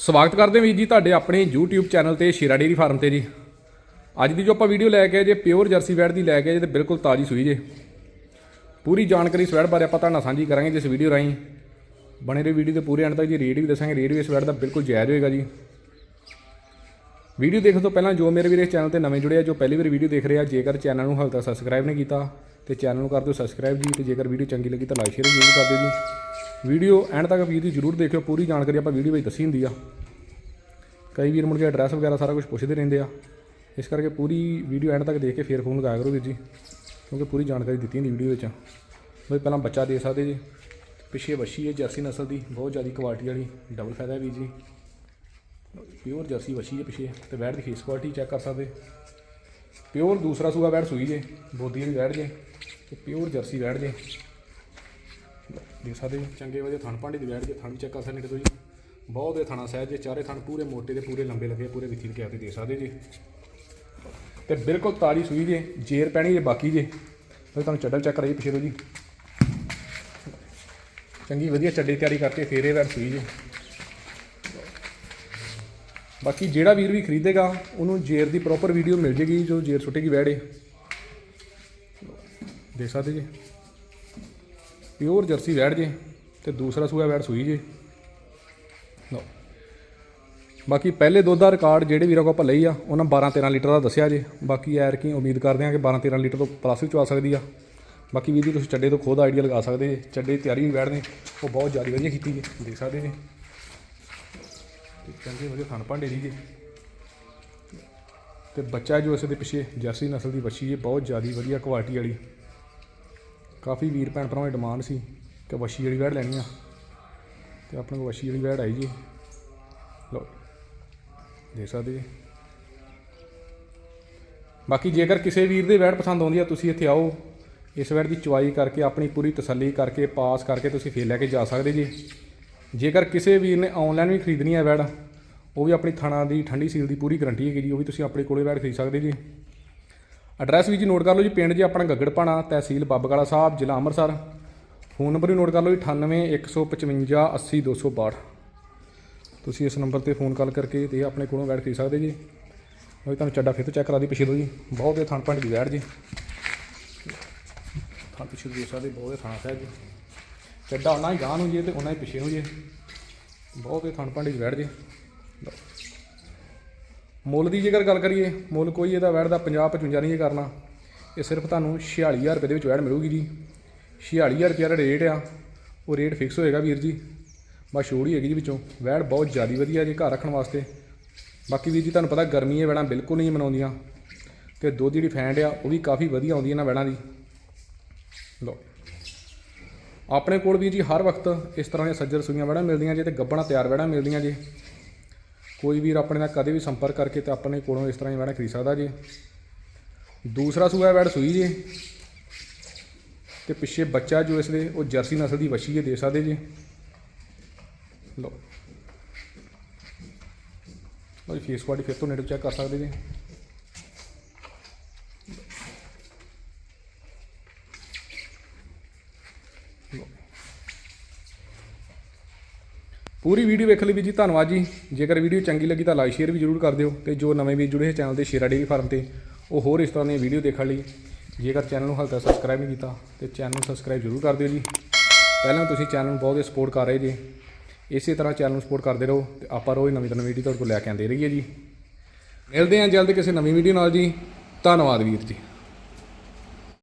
ਸਵਾਗਤ ਕਰਦੇ ਹਾਂ ਵੀਰ ਜੀ ਤੁਹਾਡੇ ਆਪਣੇ YouTube ਚੈਨਲ ਤੇ ਸ਼ੇਰਾ ਡੇਰੀ ਫਾਰਮ ਤੇ ਜੀ। ਅੱਜ ਦੀ ਜੋ ਆਪਾਂ ਵੀਡੀਓ ਲੈ ਕੇ ਆਏ ਜੇ ਪਿਓਰ ਜਰਸੀ ਵੈੜ ਦੀ ਲੈ ਕੇ ਆਏ ਜੇ ਤੇ ਬਿਲਕੁਲ ਤਾਜ਼ੀ ਸੂਈ ਜੇ। ਪੂਰੀ ਜਾਣਕਾਰੀ ਇਸ ਵੈੜ ਬਾਰੇ ਆਪਾਂ ਤੁਹਾਡੇ ਨਾਲ ਸਾਂਝੀ ਕਰਾਂਗੇ ਜਿਸ ਵੀਡੀਓ ਰਾਹੀਂ। ਬਣੇ ਰਹੋ ਵੀਡੀਓ ਦੇ ਪੂਰੇ ਐਂਡ ਤੱਕ ਜੀ ਰੇਟ ਵੀ ਦੱਸਾਂਗੇ ਰੇਟ ਵੀ ਇਸ ਵੈੜ ਦਾ ਬਿਲਕੁਲ ਜਾਇਜ਼ ਹੋਏਗਾ ਜੀ। ਵੀਡੀਓ ਦੇਖਣ ਤੋਂ ਪਹਿਲਾਂ ਜੋ ਮੇਰੇ ਵੀਰ ਇਸ ਚੈਨਲ ਤੇ ਨਵੇਂ ਜੁੜੇ ਆ, ਜੋ ਪਹਿਲੀ ਵਾਰ ਵੀਡੀਓ ਦੇਖ ਰਹੇ ਆ, ਜੇਕਰ ਚੈਨਲ ਨੂੰ ਹਾਲੇ ਤੱਕ ਸਬਸਕ੍ਰਾਈਬ ਨਹੀਂ ਕੀਤਾ, ਤੇ ਚੈਨਲ ਨੂੰ ਕਰ ਦਿਓ ਸਬਸਕ੍ਰਾਈਬ ਜੀ, ਤੇ ਜੇਕਰ ਵੀਡੀਓ ਚੰਗੀ ਲੱਗੀ ਤਾਂ ਲਾਈਕ ਸ਼ੇਅਰ ਜ਼ਰੂਰ ਕਰ ਦਿਓ ਜੀ। ਵੀਡੀਓ ਐਂਡ ਤੱਕ ਵੀਰ ਦੀ ਜ਼ਰੂਰ ਦੇਖਿਓ, ਪੂਰੀ ਜਾਣਕਾਰੀ ਆਪਾਂ ਵੀਡੀਓ ਵਿੱਚ ਦੱਸੀ ਹੁੰਦੀ ਆ। ਕਈ ਵੀਰ ਮੁੜ ਕੇ ਐਡਰੈਸ ਵਗੈਰਾ ਸਾਰਾ ਕੁਝ ਪੁੱਛਦੇ ਰਹਿੰਦੇ ਆ। ਇਸ ਕਰਕੇ ਪੂਰੀ ਵੀਡੀਓ ਐਂਡ ਤੱਕ ਦੇਖ ਕੇ ਫੇਰ ਫੋਨ ਲਗਾਇਆ ਕਰੋ ਵੀਰ ਜੀ, ਕਿਉਂਕਿ ਪੂਰੀ ਜਾਣਕਾਰੀ ਦਿੱਤੀ ਹੁੰਦੀ ਵੀਡੀਓ ਵਿੱਚ। ਬਈ ਪਹਿਲਾਂ ਬੱਚਾ ਦੇ ਸਕਦੇ ਜੀ, ਪਿੱਛੇ ਵੱਛੀ ਹੈ ਜਰਸੀ ਨਸਲ ਦੀ, ਬਹੁਤ ਜ਼ਿਆਦਾ ਕੁਆਲਿਟੀ ਵਾਲੀ ਡਬਲ ਫਾਇਦਾ ਹੈ ਵੀਰ ਜੀ। ਪਿਓਰ ਜਰਸੀ ਵੱਛੀ ਹੈ ਪਿੱਛੇ, ਤੇ ਵੈੜ ਦੀ ਫੇਸ ਕੁਆਲਿਟੀ ਚੈੱਕ ਕਰ ਸਕਦੇ। ਪਿਓਰ ਦੂਸਰਾ ਸੂਆ ਵੈੜ ਸੂਈ ਜੇ, ਬੋਦੀ ਵਾਲੀ ਵੈੜ ਜੇ, ਤੇ ਪਿਓਰ ਜਰਸੀ ਵੈੜ ਜੇ। ਦੇਖ ਸਕਦੇ ਜੀ, ਚੰਗੇ ਵਧੀਆ ਥਣ ਭਾਂਡੇ ਦੀ ਵੈੜ ਜੇ ਥਣ ਚੈੱਕ ਕਰ ਸਕਦੇ ਦੇਖੋ ਜੀ ਬਹੁਤ ਦੇ ਥਣਾ ਸਹਿਜ ਜੇ ਚਾਰੇ ਥਣ ਪੂਰੇ ਮੋਟੇ ਤੇ ਪੂਰੇ ਲੰਬੇ ਲੱਗੇ ਪੂਰੇ ਵਿੱਥੀ ਕੇ ਆਤੇ ਦੇਖ ਸਕਦੇ ਜੀ। ਤੇ ਬਿਲਕੁਲ ਤਾਰੀ ਸੂਈ ਜੇ ਜੇਰ ਪੈਣੀ ਜੇ ਬਾਕੀ ਜੇ। ਫਿਰ ਤੁਹਾਨੂੰ ਚੱਡਲ ਚੈੱਕ ਕਰਾਈ ਪਿਛੇ ਤੋਂ ਜੀ। ਚੰਗੀ ਵਧੀਆ ਚੱਡੇ ਤਿਆਰੀ ਕਰਕੇ ਫੇਰ ਇਹ ਵੈੜ ਸੂਈ ਜੇ। ਬਾਕੀ ਜਿਹੜਾ ਵੀਰ ਵੀ ਖਰੀਦੇਗਾ ਉਹਨੂੰ ਜੇਰ ਦੀ ਪ੍ਰੋਪਰ ਵੀਡੀਓ ਮਿਲ ਜੇਗੀ ਜੋ ਜੇਰ ਸੁੱਟੇਗੀ ਵੈੜੇ ਦੇਖ ਸਕਦੇ ਜੀ। ਪਿਓਰ ਜਰਸੀ ਵੈੜ ਜੇ ਤੇ ਦੂਸਰਾ ਸੂਆ ਵੈੜ ਸੂਈ ਜੇ। ਲਓ। ਬਾਕੀ ਪਹਿਲੇ ਦੁੱਧ ਦਾ ਰਿਕਾਰਡ ਜਿਹੜੇ ਵੀਰਾਂ ਕੋਲ ਆਪਾਂ ਲਈ ਆ, ਉਹਨਾਂ 12 13 ਲੀਟਰ ਦਾ ਦੱਸਿਆ ਜੇ। ਬਾਕੀ ਐਰ ਕੀ ਉਮੀਦ ਕਰਦੇ ਹਾਂ ਕਿ 12 13 ਲੀਟਰ ਤੋਂ ਪਲੱਸ ਵਿੱਚ ਆ ਸਕਦੀ ਆ। ਬਾਕੀ ਵੀਰ ਜੀ ਤੁਸੀਂ ਚੱਡੇ ਤੋਂ ਖੁਦ ਆਈਡੀਆ ਲਗਾ ਸਕਦੇ ਜੇ। ਚੱਡੇ ਦੀ ਤਿਆਰੀ ਵੀ ਬੈਠਦੇ ਉਹ ਬਹੁਤ ਜ਼ਿਆਦਾ ਵਧੀਆ ਕੀਤੀ ਜੇ, ਦੇਖ ਸਕਦੇ ਜੀ। ਤੇ ਚੰਗੇ ਵਧੀਆ ਥਣ ਭਾਂਡੇ ਦੀ ਜੇ। ਤੇ ਬੱਚਾ ਜੋ ਇਸ ਦੇ ਪਿੱਛੇ ਜਰਸੀ ਨਸਲ ਦੀ ਵੱਛੀ ਹੈ ਬਹੁਤ ਜ਼ਿਆਦਾ ਵਧੀਆ ਕੁਆਲਿਟੀ ਵਾਲੀ। ਕਾਫੀ ਵੀਰ ਭੈਣ ਭਰਾਵਾਂ ਦੀ ਡਿਮਾਂਡ ਸੀ ਕਿ ਵੱਛੀ ਵਾਲੀ ਵੈੜ ਲੈਣੀ ਆ। ਤੇ ਆਪਣੇ ਕੋਲ ਵੱਛੀ ਵਾਲੀ ਵੈੜ ਆਈ ਜੀ। ਲਓ, ਦੇਖ ਸਕਦੇ ਜੀ। ਬਾਕੀ ਜੇਕਰ ਕਿਸੇ ਵੀਰ ਦੇ ਵੈੜ ਪਸੰਦ ਆਉਂਦੀ ਆ, ਤੁਸੀਂ ਇੱਥੇ ਆਓ। ਇਸ ਵੈੜ ਦੀ ਚੁਆਈ ਕਰਕੇ, ਆਪਣੀ ਪੂਰੀ ਤਸੱਲੀ ਕਰਕੇ, ਪਾਸ ਕਰਕੇ ਤੁਸੀਂ ਫੇਰ ਲੈ ਕੇ ਜਾ ਸਕਦੇ ਜੀ। ਜੇਕਰ ਕਿਸੇ ਵੀਰ ਨੇ ਆਨਲਾਈਨ ਵੀ ਖਰੀਦਣੀ ਹੈ ਵੈੜ, ਉਹ ਵੀ ਆਪਣੀ ਥਣਾ ਦੀ, ਠੰਡੀ ਸੀਲ ਦੀ ਪੂਰੀ ਗਾਰੰਟੀ ਹੈਗੀ ਜੀ, ਉਹ ਵੀ ਤੁਸੀਂ ਆਪਣੇ ਕੋਲੇ ਵੈੜ ਖਰੀਦ ਸਕਦੇ ਜੀ। ਐਡਰੈਸ ਵੀ ਜੀ ਨੋਟ ਕਰ ਲਓ ਜੀ, ਪਿੰਡ ਜੀ ਆਪਣਾ ਗੱਗੜਪਾਣਾ, ਤਹਿਸੀਲ ਬਾਬਕਾਲਾ ਸਾਹਿਬ, ਜ਼ਿਲ੍ਹਾ ਅੰਮ੍ਰਿਤਸਰ। ਫੋਨ ਨੰਬਰ ਵੀ ਨੋਟ ਕਰ ਲਓ ਜੀ 9815 80262 ਤੁਸੀਂ ਇਸ ਨੰਬਰ ਤੇ ਫੋਨ ਕਾਲ ਕਰਕੇ ਤੇ ਆਪਣੇ ਕੋਲੋਂ ਵੈਟ ਖਰੀਦ ਸਕਦੇ ਜੀ। ਮੈਂ ਤੁਹਾਨੂੰ ਚੱਡਾ ਫਿਰ ਤੋਂ ਚੈੱਕ ਕਰਾ ਦੀ ਪਿਛੇ ਤੋਂ ਜੀ। ਬਹੁਤ ਦੇ ਥਣ ਭੰਡ ਦੀ ਵੈਟ ਜੀ। ਥਣ ਪਿਛੇ ਦੇ ਸਕਦੇ ਬਹੁਤ ਦੇ ਥਾਂ ਸਾਹਿਬ ਜੀ। ਚੱਡਾ ਉਹਨਾਂ ਹੀ ਗਾਂ ਨੂੰ ਜੀ ਤੇ ਉਹਨਾਂ ਹੀ ਪਿਛੇ ਨੂੰ ਜੀ। ਬਹੁਤ ਦੇ ਥਣ ਭੰਡ ਦੀ ਵੈਟ ਜੀ। ਮੁੱਲ ਦੀ ਜੇਕਰ ਗੱਲ ਕਰੀਏ, ਮੁੱਲ ਕੋਈ ਇਹਦਾ ਵੈਟ ਦਾ 50 55 ਨਹੀਂ ਕਰਨਾ। ਇਹ ਸਿਰਫ ਤੁਹਾਨੂੰ 46000 ਰੁਪਏ ਦੇ ਵਿੱਚ ਵੈਟ ਮਿਲੂਗੀ ਜੀ। 46000 ਰੁਪਏ ਦਾ ਰੇਟ ਆ, ਉਹ ਰੇਟ ਫਿਕਸ ਹੋਏਗਾ ਵੀਰ ਜੀ। ਬਸ ਛੋੜ ਹੀ ਹੈਗੀ ਜੀ ਵਿੱਚੋਂ। ਵੈੜ ਬਹੁਤ ਜ਼ਿਆਦਾ ਵਧੀਆ ਜੀ, ਘਰ ਰੱਖਣ ਵਾਸਤੇ। ਬਾਕੀ ਵੀਰ ਜੀ ਤੁਹਾਨੂੰ ਪਤਾ ਗਰਮੀ ਇਹ ਵੈੜਾਂ ਬਿਲਕੁਲ ਨਹੀਂ ਮਨਾਉਂਦੀਆਂ। ਤੇ ਦੁੱਧ ਜਿਹੜੀ ਫੈਂਡ ਆ, ਉਹ ਵੀ ਕਾਫੀ ਵਧੀਆ ਆਉਂਦੀ ਇਹਨਾਂ ਵੈੜਾਂ ਦੀ। ਲੋ ਆਪਣੇ ਕੋਲ ਵੀ ਜੀ ਹਰ ਵਕਤ ਇਸ ਤਰ੍ਹਾਂ ਦੀਆਂ ਸੱਜਰ ਸੂਈਆਂ ਵੈੜਾਂ ਮਿਲਦੀਆਂ ਜੇ ਤੇ ਗੱਬਣਾ ਤਿਆਰ ਵੈੜਾਂ ਮਿਲਦੀਆਂ ਜੇ। ਕੋਈ ਵੀਰ ਆਪਣੇ ਨਾਲ ਕਦੇ ਵੀ ਸੰਪਰਕ ਕਰਕੇ ਤੇ ਆਪਣੇ ਕੋਲੋਂ ਇਸ ਤਰ੍ਹਾਂ ਹੀ ਵੈੜਾਂ ਖਰੀਦ ਸਕਦਾ ਜੀ। ਦੂਸਰਾ ਸੂਆ ਵੈੜ ਸੂਈ ਜੀ। ਤੇ ਪਿੱਛੇ ਬੱਚਾ ਜੋ ਇਸ ਦੇ, ਉਹ ਜਰਸੀ ਨਸਲ ਦੀ ਵੱਛੀ ਹੈ ਦੇ ਸਕਦੇ ਜੀ। ਲਓ। ਲਓ ਫੇਸ ਕੁਆਲਿਟੀ ਫਿਰ ਤੋਂ ਨੇੜੇ ਚੈੱਕ ਕਰ ਸਕਦੇ ਜੀ। ਪੂਰੀ ਵੀਡੀਓ ਵੇਖਣ ਲਈ ਵੀ ਜੀ, ਧੰਨਵਾਦ ਜੀ। ਜੇਕਰ ਵੀਡੀਓ ਚੰਗੀ ਲੱਗੀ ਤਾਂ ਲਾਈਕ ਸ਼ੇਅਰ ਵੀ ਜਰੂਰ ਕਰ ਦਿਓ ਤੇ ਜੋ ਨਵੇਂ ਵੀ ਜੁੜੇ ਹੈ ਚੈਨਲ ਤੇ ਸ਼ੇਰਾ ਡੇਰੀ ਫਾਰਮ ਤੇ, ਉਹ ਹੋਰ ਇਸ ਤਰ੍ਹਾਂ ਦੀਆਂ ਵੀਡੀਓ ਦੇਖਣ ਲਈ ਜੇਕਰ ਚੈਨਲ ਨੂੰ ਹਾਲੇ ਤੱਕ ਸਬਸਕ੍ਰਾਈਬ ਨਹੀਂ ਕੀਤਾ, ਤੇ ਚੈਨਲ ਨੂੰ ਸਬਸਕ੍ਰਾਈਬ ਜਰੂਰ ਕਰ ਦਿਓ ਜੀ। ਪਹਿਲਾਂ ਤੁਸੀਂ ਚੈਨਲ ਨੂੰ ਬਹੁਤ ਸਪੋਰਟ ਕਰ ਰਹੇ ਜੀ, ਇਸੇ ਤਰ੍ਹਾਂ ਚੈਨਲ ਨੂੰ ਸਪੋਰਟ ਕਰਦੇ ਰਹੋ ਤੇ ਆਪਾਂ ਰੋਜ਼ ਨਵੀਂ ਨਵੀਂ ਵੀਡੀਓ ਤੁਹਾਡੇ ਕੋਲ ਲੈ ਕੇ ਆਉਂਦੇ ਰਹੀਏ ਜੀ। ਮਿਲਦੇ ਹਾਂ ਜਲਦ ਕਿਸੇ ਨਵੀਂ ਵੀਡੀਓ ਨਾਲ ਜੀ। ਧੰਨਵਾਦ ਵੀਰ ਜੀ।